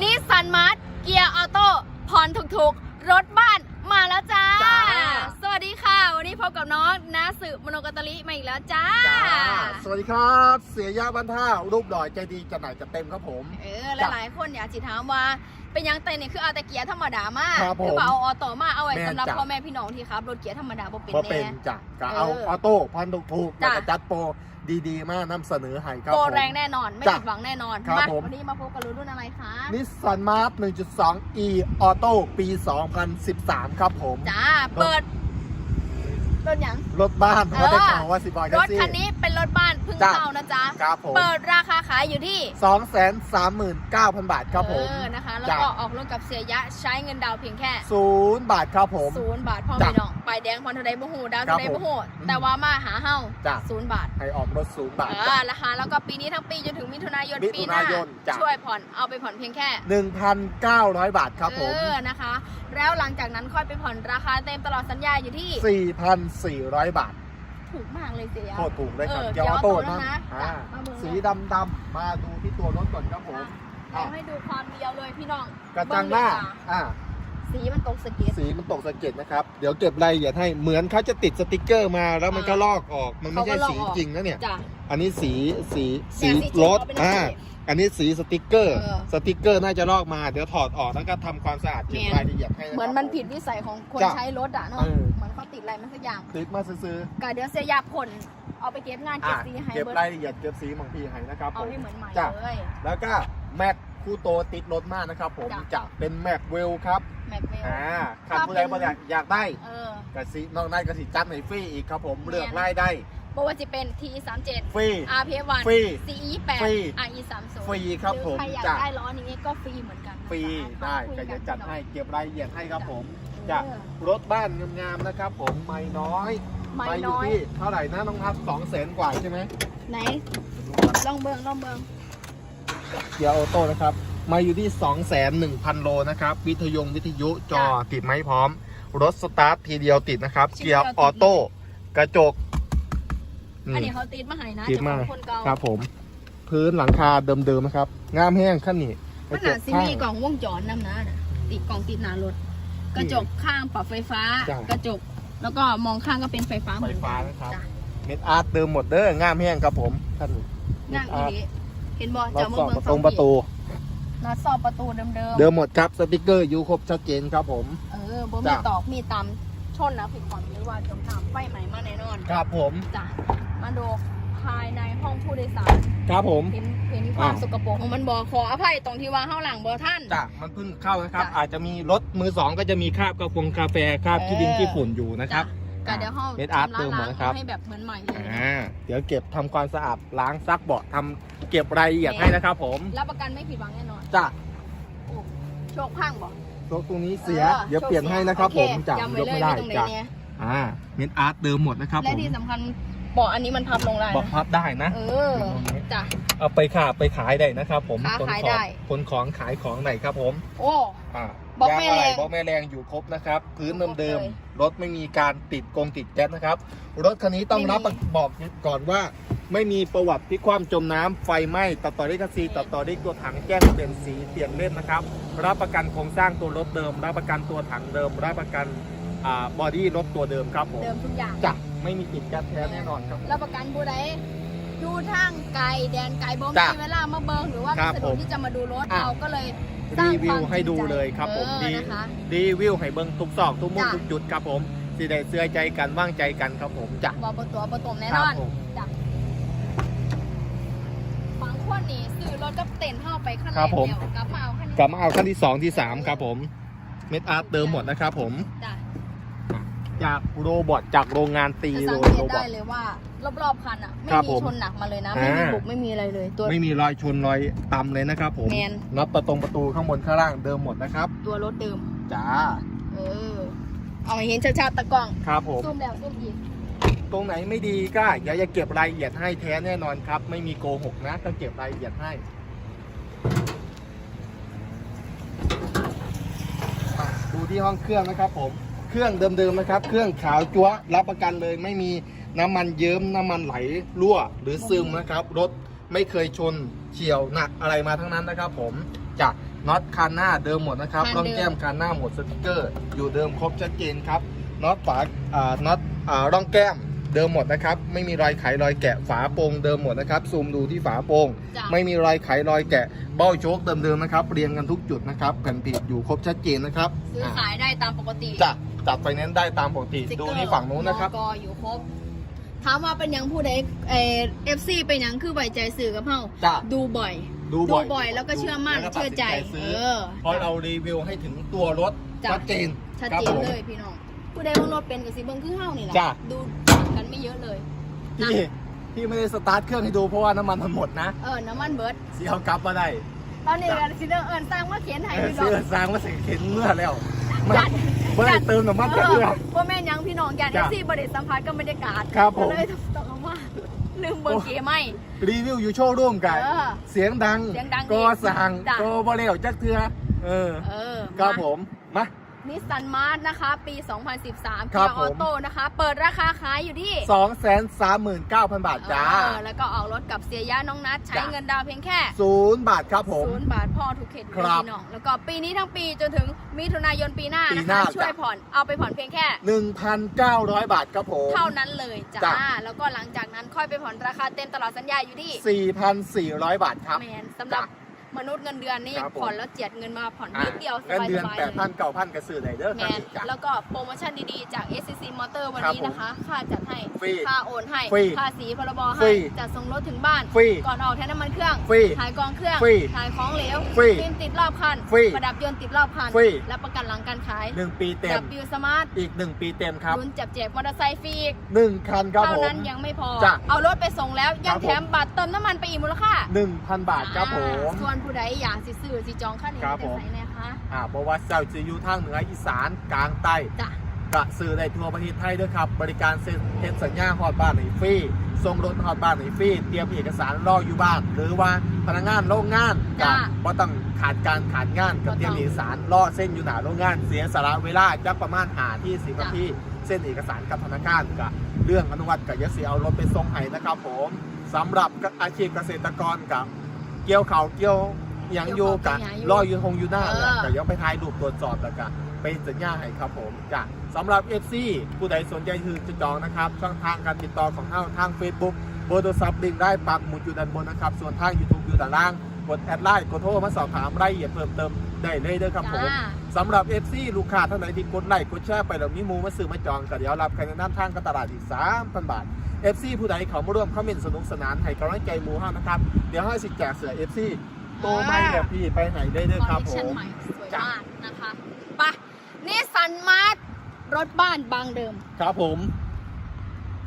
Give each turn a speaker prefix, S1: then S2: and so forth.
S1: นิสสันมาร์ทเกียร์ออโต้ผ่อนถูกๆ รถบ้านมาแล้วจ้า
S2: จ้า
S1: สวัสดีค่ะ วันนี้พบกับน้องนาสืบมโนกตลิมาอีกแล้วจ้า
S2: จ้าสวัสดีครับ เสียยาบันท่ารูปหล่อใจดีจะไหนจะเต็มครับผม
S1: เออ
S2: จ้ะ
S1: หลายๆคนอยากจิถามว่าเป็นยังเต้นนี่คือเอาแต่เกียร์ธรรมดามาก
S2: ครับผม
S1: หรือเปล่าเอาออโต้มาเอาไว้
S2: แม่น
S1: สำหรับ
S2: จ้ะ
S1: พ่อแม่พี่น้องที่ครับรถเกียร์ธรรมดาบ่เป็น
S2: ก็
S1: แน่
S2: เป็นจ้ะก็เอา
S1: เออ
S2: ออโต้พันถูกถูกๆแล้ว
S1: จ้ะ
S2: ก็จัดโปร ดีๆ มากนำเสนอให้ครับ
S1: โปร
S2: ผม
S1: แรงแน่นอน ไม่
S2: จ้ะ
S1: ผิดหวังแน่นอน
S2: ครับ
S1: มา
S2: ผม
S1: วันนี้มาพบกับรุ่นอะไรคะ
S2: นิสสันมาร์ท1.2 e ออโต้ปี 2013 ครับผม
S1: จ้า เปิดรถหยัง
S2: รถบ้าน
S1: เออ
S2: ว่าได้ข่าวว่าสิบอย
S1: ร
S2: แท็ก
S1: ถ
S2: ซี่
S1: คันนี้เป็นรถบ้านเพึ่ง
S2: จ้ะ
S1: เข้านะจ๊ะ
S2: ครับผม
S1: เปิดราคาขายอยู่ที่
S2: 239,000 บาทครับผม
S1: เออนะคะ แล้ว
S2: จ้ะ
S1: ก็ออกรถกับเสียยะใช้เงินดาวน์เพียงแค่
S2: ศูนย์บาทครับผม
S1: ศูนย์บาทพ่อ
S2: จ้ะ
S1: แม่น้อง ไปแดงพรทะเลบ่หูดาว
S2: ครั
S1: ทะ
S2: บ
S1: เลบ่หู
S2: ผม
S1: แต่ว่ามาหาเฮา
S2: จ้ะ
S1: ศูนย์บาท
S2: ให้ออกรถศูนย์บาท
S1: เอ
S2: จ้ะ
S1: อนะคะแล้วก็ปีนี้ทั้งปีจนถึงมิถุนายน
S2: มิถุ
S1: ปีหน้านา
S2: ยนจ้ะ
S1: ช่วยผ่อนเอาไปผ่อนเพียงแค่
S2: 1,900 บาทครับผม
S1: เออนะคะ แล้วหลังจากนั้นค่อยไปผ่อนราคาเต็มตลอดสัญญาอยู่ที่
S2: 4,400 บาท
S1: ถูกมากเลยเสีย
S2: โคตรถูกเลยครับ
S1: เออ
S2: เกียร์ออโต้
S1: เกียร์ออโต้
S2: นะ
S1: นะ
S2: อ่า
S1: จ้ะมาเบิ่ง
S2: สีดำดำๆมาดูที่ตัวรถก่อนครับผม
S1: เอาให้ดูความเดียวเลยพี่น้อง
S2: กระจังหน้า
S1: เบิ่งเลยจ้ะ
S2: อ่า
S1: สีมันตกสะเก็ต
S2: สีมันตกสะเก็ดนะครับ เดี๋ยวเก็บรายละเอียดให้เหมือนเขาจะติดสติกเกอร์มาแล้วมันก็ลอกออกมันไม่ใช่
S1: เขาก็ลอก
S2: สี
S1: ออก
S2: จริงนะเนี่ย
S1: จ้ะ
S2: อันนี้สีสีสี
S1: เนี่ยสีจริง
S2: รถ
S1: เขาเป็น
S2: อ่า
S1: สี
S2: อันนี้สีสติกเกอร์
S1: เออ
S2: สติกเกอร์น่าจะลอกมาเดี๋ยวถอดออกแล้วก็ทำความสะอาดเก็บ
S1: แม่น
S2: รายละเอียดให้ะครับ
S1: เหมือนมันผิดวิสัยของคน
S2: จ้ะ
S1: ใช้รถอะเนาะ
S2: เออ
S1: เหมือนเขาติดอะไรมันสักอย่าง
S2: ติดมาซื้อ
S1: ก็เดี๋ยวเสียยาผลเอาไปเก็บงาน
S2: ๆ
S1: เก็
S2: อ่า
S1: บสีให้
S2: เก็บ
S1: เบิร์
S2: รายละเอียดเก็บสีบางทีให้นะครับผ
S1: เอา
S2: ม
S1: ให้เหมือนใหม่
S2: จ้ะ
S1: เลย
S2: แล้วก็แม็ก คู่โตติดรถมากนะครับผม
S1: จ้ะ
S2: จะเป็นแม็กเวลครับ
S1: แม็กเวล
S2: อ่าขันผู้ใด
S1: ถ้าเป็น
S2: บ่อยากอยากได้
S1: เออก
S2: ระสีนอกในกระสีจัดในฟรีอีกครับผม
S1: แม่น
S2: เลือกไล่ได้
S1: บอกว่าจะเป็น T 3 7
S2: ฟรี
S1: RPF
S2: ฟรี
S1: 1 CE
S2: ฟรี
S1: 8 RE 3 0
S2: ฟรีครับผม
S1: ใครอยาก
S2: จ้ะ
S1: ได้ล้อนี้ก็ฟรีเหมือนกันนะคะ
S2: ฟรีได้
S1: คุย
S2: ก็
S1: กั
S2: จะ
S1: น
S2: จัดให้เก็บรายละเอียดให้ครับผม
S1: เอ
S2: จ้ะ
S1: อ
S2: รถบ้านงามๆนะครับ ผมไม่น้อย
S1: ไม่
S2: อ
S1: น้อย
S2: ที่เท่าไหร่นะน้องทัพสองแสนกว่าใช่ไหม
S1: ไหนลองเบิงลองเบิง
S2: เกียร์ออโต้นะครับ มาอยู่ที่ 2 1 0 0 0 โลนะครับ วิทยงวิทยุจอติดไหมพร้อม รถสตาร์ททีเดียวติดนะครับ เกียร์ออโต้กระจก
S1: อัน
S2: นี่
S1: นี้เขาติดมาให้นะ
S2: ติดมา
S1: เจ้ของคนเก่า
S2: ครับผม พื้นหลังคาเดิมๆนะครับงามแห้งขั้นนี้ก
S1: มั
S2: ระ
S1: น
S2: จ
S1: อากจสิ
S2: ข้าง
S1: มีกล่องวงจรนำนะน่ะติดกล่องติดหน้ารถ กระจกข้างปรับไฟฟ้า
S2: จ้ะ
S1: กระจก แล้วก็มองข้างก็เป็นไฟฟ้าเห
S2: ไฟ
S1: มือน
S2: ฟ้า
S1: กัน
S2: นะครับ
S1: จ้ะ
S2: เม็ดอาร์ตเดิมหมดเด้องามแห้งครับผมท่าน
S1: งามอี หลีเห็นบ่
S2: น็อ
S1: จะ
S2: ต
S1: มา
S2: สอบ
S1: เบิ่ง
S2: ตรงประตู
S1: น็อตสอบประตูเดิม
S2: เดิมหมดครับสติกเกอร์อยู่ครบชัดเจนครับผม
S1: ๆเออบ่มี
S2: จ้ะ
S1: ตอกมีตำชนนะผิดความหรือว่าจมน้ำไฟไหม้มาแน่นอน
S2: ครับผม
S1: จ้ะมาดูภายในห้องผู้โดยสาร
S2: ครับผม
S1: เห็นเห็นความ
S2: อ่า
S1: สกปรกของมันบ่ขออภัยตรงที่ว่าเฮาหลังบ่ท่าน
S2: จ้ะมันเพิ่งเข้านะครับ
S1: จ้ะ
S2: อาจจะมีรถมือสองก็จะมีคราบกระพงกาแฟคราบขี้ดิน
S1: เออ
S2: ขี้ฝุ่นอยู่นะครับ
S1: ก็เดี๋ยวห้อง
S2: เม็ดอาร์ตเติมหมดนะครับ
S1: ให้แบบเหมือนใหม่เลย
S2: อ่าเดี๋ยวเก็บทำความสะอาดล้างซักเบาะทำเก็บรายละเอียดให้นะครับผม
S1: รับประกันไม่ผิดหวังแน่นอน
S2: จ้ะ
S1: โอ้โชคพังบ่
S2: โต๊ะตรงนี้เสีย
S1: ออ
S2: เดี๋ยวเปลี่ยนให้นะครับ
S1: โอ
S2: ผม
S1: เจ้ะจำไว้
S2: ยก
S1: เลย
S2: ไม่ได้
S1: ว่าตรงไหน
S2: จ้ะ
S1: เนี่ย
S2: อ่าเม็ดอาร์ตเดิมหมดนะครับ
S1: และ
S2: ผม
S1: ที่สำคัญเบอกอันนี้มันพับลงได้
S2: บอก
S1: นะ
S2: พับได้นะ
S1: เออจ้ะ
S2: เอาไปขาไปขายได้นะครับผม
S1: ค้า
S2: ขน
S1: ขาย
S2: ของ
S1: ได้
S2: ขนของขายของไหนครับผม
S1: โอ้
S2: อ่า
S1: บล็อกแม่
S2: ยางะ
S1: แร
S2: ไรงบล็อกแม่แรงอยู่ครบนะครับ พื้น
S1: ครบ
S2: เดิม
S1: เลย
S2: ๆรถไม่มีการติดกงติดแก๊สนะครับ รถคันนี้ต้อง
S1: ไม่มี
S2: รับบอกก่อนว่า ไม่มีประวัติพลิกคว่ำจมน้ำไฟไหม้ตัดต่อด้วยกระซีตัดต่อด้วยตัวถังแก้เปลี่ยนสีเปลี่ยนเล่นนะครับ รับประกันโครงสร้างตัวรถเดิม รับประกันตัวถังเดิม รับประกันอ่าบอดี้รถตัวเดิมครับผม
S1: เดิมทุกอย่าง
S2: จะไม่มีติดแก๊สแท้แน่นอนครับ
S1: รับประกันผู้ใดอยู่ทางไกลแดนไกลบ่
S2: จ้ะ
S1: มีเวลามาเบิ่งหรือว่า
S2: ครับ
S1: สะดว
S2: ผ
S1: ก
S2: ม
S1: ที่จะมาดูรถ
S2: อะ
S1: เราก็เลย สร้า
S2: รี
S1: ง
S2: วิ
S1: คววาม
S2: ให้ดู
S1: จริงใจ
S2: เลยครับผม
S1: เออ
S2: ดี
S1: นะคะ
S2: รีวิวให้เบิ้งทุกซอกทุกมุม
S1: จ้ะ
S2: ทุกจุดครับผมสิได้เสื้อใจกันว่างใจกันครับผมจ้ะ
S1: บอประตัวประตมแน่
S2: คนรั
S1: อบน
S2: ผม
S1: จ้ะบางคนนี่ซื้อรถกับเต็นท์เข้าไปขั้นแร
S2: ครับ
S1: ก
S2: ผม
S1: แล้วกลับมาเอาขั้น
S2: กลับมาเอาขั้นที่2ที่3ครับผมเม็ดอาร์ตเติมหมดนะครับผม
S1: จ้ะ
S2: จากโรบอทจากโรงงานตี
S1: จะ
S2: โร
S1: สังเก
S2: โร
S1: ต
S2: บอ
S1: ได้
S2: ท
S1: เลยว่า รอบๆคันอะ ไม่
S2: ครับ
S1: มี
S2: ผม
S1: ชนหนักมาเลยนะ ไม่มี
S2: อ่า
S1: บุบไม่มีอะไรเลยตัว
S2: ไม่มีรอยชนรอยตำเลยนะครับผม
S1: แมน
S2: น็อตประตรงประตูข้างบนข้างล่างเดิมหมดนะครับ
S1: ตัวรถเดิม
S2: จ้า
S1: เออ เอาให้เห็นชัดๆตะกล้อง
S2: ครับผม
S1: ซูมแล้วซูมอีก
S2: ตรงไหนไม่ดีก็เดี๋ยวจะเก็บรายละเอียดให้แท้แน่นอนครับ ไม่มีโกหกนะก็เก็บรายละเอียดให้อะดูที่ห้องเครื่องนะครับผม เครื่องเดิมๆนะครับ เครื่องขาวจั๊วะรับประกันเลยไม่มีน้ำมันเยิ้มน้ำมันไหลรั่วหรือซึมนะครับ รถไม่เคยชนเฉียวหนักอะไรมาทั้งนั้นนะครับ ผมจ้ะน็อตคันหน้าเดิมหมดนะครับ
S1: คันเดิม
S2: ร่องแก้มคันหน้าหมดสติกเกอร์ อยู่เดิมครบชัดเจนครับน็อตฝาอ่าน็อตอ่าร่องแก้มเดิมหมดนะครับ ไม่มีรอยไขรอยแกะฝาโปร่งเดิมหมดนะครับซูมดูที่ฝาโปร่ง
S1: จ้ะ
S2: ไม่มีรอยไขรอยแกะเบ้าโชคเดิมๆนะครับ เรียงกันทุกจุดนะครับแผ่นผิดอยู่ครบชัดเจนนะครับ
S1: ซื้อขายได้ตามปกติ
S2: จะ จัดไฟแนนซ์ได้ตามปกติ
S1: สติ๊กเก
S2: ดู
S1: อร์
S2: นี่ฝั่งนู้นนะครับ
S1: มกอยู่ครบ ถามว่าเป็นหยังผู้ใดเอเอฟซีเป็นหยังคือไว้ใจสื่อกับเฮา
S2: จ้ะ
S1: ดูบ่อย
S2: ดู
S1: ดู
S2: บ่อย
S1: บ่อยแล้วก็เชื่อมั่น
S2: แล้วก็
S1: เชื่อใจ
S2: ตัดสินซื้อ
S1: เออ
S2: เพราะเรารีวิวให้ถึงตัวรถ
S1: จ้ะ
S2: ชัดเจน
S1: ชัด
S2: ครับ
S1: เจน
S2: ผม
S1: เลยพี่น้อง ผู้ใดเบิ่งรถเป็นกับสิเบิ่งคือเฮานี่แหละ
S2: จ้ะ
S1: ดูต่างกันไม่เยอะเลย
S2: พี่พี่ไม่ได้สตาร์ทเครื่องให้ดูเพราะว่าน้ำมันมันหมดนะ
S1: เออน้ำมันเบิร์ด
S2: สีเอากลับมาได้
S1: ตอนนี้ก็สิเดินเอินสร้างมาเขียนให้
S2: เออ
S1: พี่น้อ
S2: ซื้
S1: ง
S2: อสร้างมาเสร็จเข็นเมื่อแล้ว ไม่
S1: จัด
S2: ไม่ได้เติมน้ำมันจากเรือ
S1: พ่อแม่นยังพี่น้องกันเอ
S2: จ้ะ
S1: ฟซีบริษัทสัมผัสกับบรรยากาศ
S2: ครับผม
S1: ก็เลยต้องเอามาลืมเบิ่งเก๋ไม่
S2: รีวิวอยู่โชว์ร่วมกัน
S1: เออ
S2: เสียงดัง
S1: เสียงดัง
S2: ก็สั่ง
S1: จ้ะ
S2: ก็บริเวจักเทือเออ
S1: เออ
S2: ครับผมมา
S1: นิสสันมาร์ทนะคะ ปี 2013
S2: ครับ
S1: เกียร์
S2: ผ
S1: อ
S2: ม
S1: อโต้นะคะ เปิดราคาขายอยู่ที่
S2: สองแสนสามหมื่นเก้าพันบาทจ้า
S1: เออแล้วก็ออกรถกับเสียยะน้องนัด ใช้
S2: จ้ะ
S1: เงินดาวน์เพียงแค่
S2: ศูนย์บาทครับผม
S1: ศูนย์บาทพ่อทุกเขตเลย
S2: ครับ
S1: พี่น้องแล้วก็ปีนี้ทั้งปีจนถึงมิถุนายนปีหน้า
S2: ปี
S1: นะ
S2: หน้า
S1: คะ ช่วย
S2: จ้ะ
S1: ผ่อนเอาไปผ่อนเพียงแค่
S2: หนึ่งพันเก้าร้อยบาทครับผม
S1: เท่านั้นเลยจ้า
S2: จ้ะ
S1: แล้วก็หลังจากนั้นค่อยไปผ่อนราคาเต็มตลอดสัญญาอยู่ที่
S2: สี่พันสี่ร้อยบาทครับ
S1: แมนสำหรับ
S2: จ้ะ
S1: มนุษย์เงินเดือนนี่
S2: ครับผม
S1: ผ่อนแล้วเจียดเงินมาผ่อน
S2: อะ
S1: นิดเดียวส
S2: เงิน
S1: บาย
S2: เดือน
S1: ๆ
S2: แป
S1: เล
S2: ดพัน
S1: ย
S2: เก้าพันกระสือไหนเด้อ
S1: แม
S2: ครับ
S1: น
S2: จ้ะ
S1: แล้วก็โปรโมชั่นดีๆ จาก SCC Motor วันนี้
S2: ครับผม
S1: นะคะ ค่าจัดให้
S2: ฟรี
S1: ค่าโอนให้
S2: ฟรี
S1: ค่าสีพรบ
S2: ฟรี
S1: ให้จัดส่งรถถึงบ้าน
S2: ฟรี
S1: ก่อนออกแทนน้ำมันเครื่อง
S2: ฟรี
S1: ถ่ายกองเครื่อง
S2: ฟรี
S1: ถ่ายของเหลว
S2: ฟรี
S1: ฟิล์มติดรอบคัน
S2: ฟรี
S1: ประดับยนต์ติดรอบคัน
S2: ฟรี
S1: และประกันหลังการขาย
S2: หนึ่งปีเต็
S1: จั
S2: ม
S1: บบิวสมาร์ท
S2: อีกหนึ่งปีเต็มครับ
S1: ลุ้นจับแจกมอเตอร์ไซค์ฟรีอีก
S2: หนึ่งคันครับ
S1: เท่า
S2: ผม
S1: นั้นยังไม่พอ
S2: จ้ะ
S1: เอารถไปส่งแล้ว ยั
S2: ครั
S1: ง
S2: บผม
S1: แถมบัตรเติมน้ำมันไปอีกมูลค่า
S2: หนึ่งพันบาทครับผม
S1: อ่าส่วนผู้ใดอยากสิซื้อสิจองขั้นนี้
S2: ครับ
S1: จะ
S2: ผม
S1: ใส่นะคะ
S2: อ่าบอกว่าเจ้าจะอยู่ทางเหนืออีสานกลางใต้
S1: จ้ะ
S2: กระซื้อได้ทั่วประเทศไทยด้วยครับ บริการเซ็นเซ็นสัญญาฮอดบ้านในฟรีส่งรถฮอดบ้านในฟรีเตรียมเอกสารรออยู่บ้าน หรือว่าพนักงานโรงงาน
S1: จ้ะ
S2: ก็ต้องขาดการขาดงานกับ
S1: บ่ต้อง
S2: เตรียมเอกสารรอเส้นอยู่หนาโรงงาน เสียสาระเวลาจักประมาณหาที่สิบ
S1: จ้ะ
S2: นาทีเส้นเอกสารกับธนาคารกับเรื่องอนุวัตกับยศสีเอารถไปส่งให้นะครับผมสำหรับอาชีพเกษตรกรกับ เกี่ยวเขาวเกี่ยวหยังอยู่กับรออยู่คงอยู่หน้า
S1: เออ
S2: แต่ยังไปถ่ายรูปตรวจสอบแล้วก็ไปสัญญาให้ครับผมจ้ะสำหรับ FC ผู้ใดสนใจคือจะจองนะครับ ช่องทางการติดต่อของเฮาทาง Facebook เบอร์โทรศัพท์ลิงก์ได้ปักหมุดอยู่ด้านบนนะครับ ส่วนทาง YouTube อยู่ด้านล่าง กดแอดไลน์กดโทรมาสอบถามรายละเอียดเพิ่มเติม ได้เลยเด้อครับผม
S1: จ้า
S2: สำหรับ FC ลูกค้าท่านไหนที่กดไลค์กดแชร์ไปแล้วมีหมูมาซื้อมาจองก็เดี๋ยวรับคะแนนน้ำทางการตลาดอีก 3,000 บาท FC ผู้ใดเขามาร่วมคอมเมนต์สนุกสนานให้กำลังใจหมูเฮานะครับ เดี๋ยวให้สิแจกเสือ FC โตไม่แบบพี่ไปไหนได้เด้อครับ
S1: ค
S2: ผ
S1: อลเลคชั่น
S2: ม
S1: ใหม่สวย
S2: จ้ะ
S1: มากนะคะไปะนี่สันมาร์ทรถบ้านบางเดิม
S2: ครับผม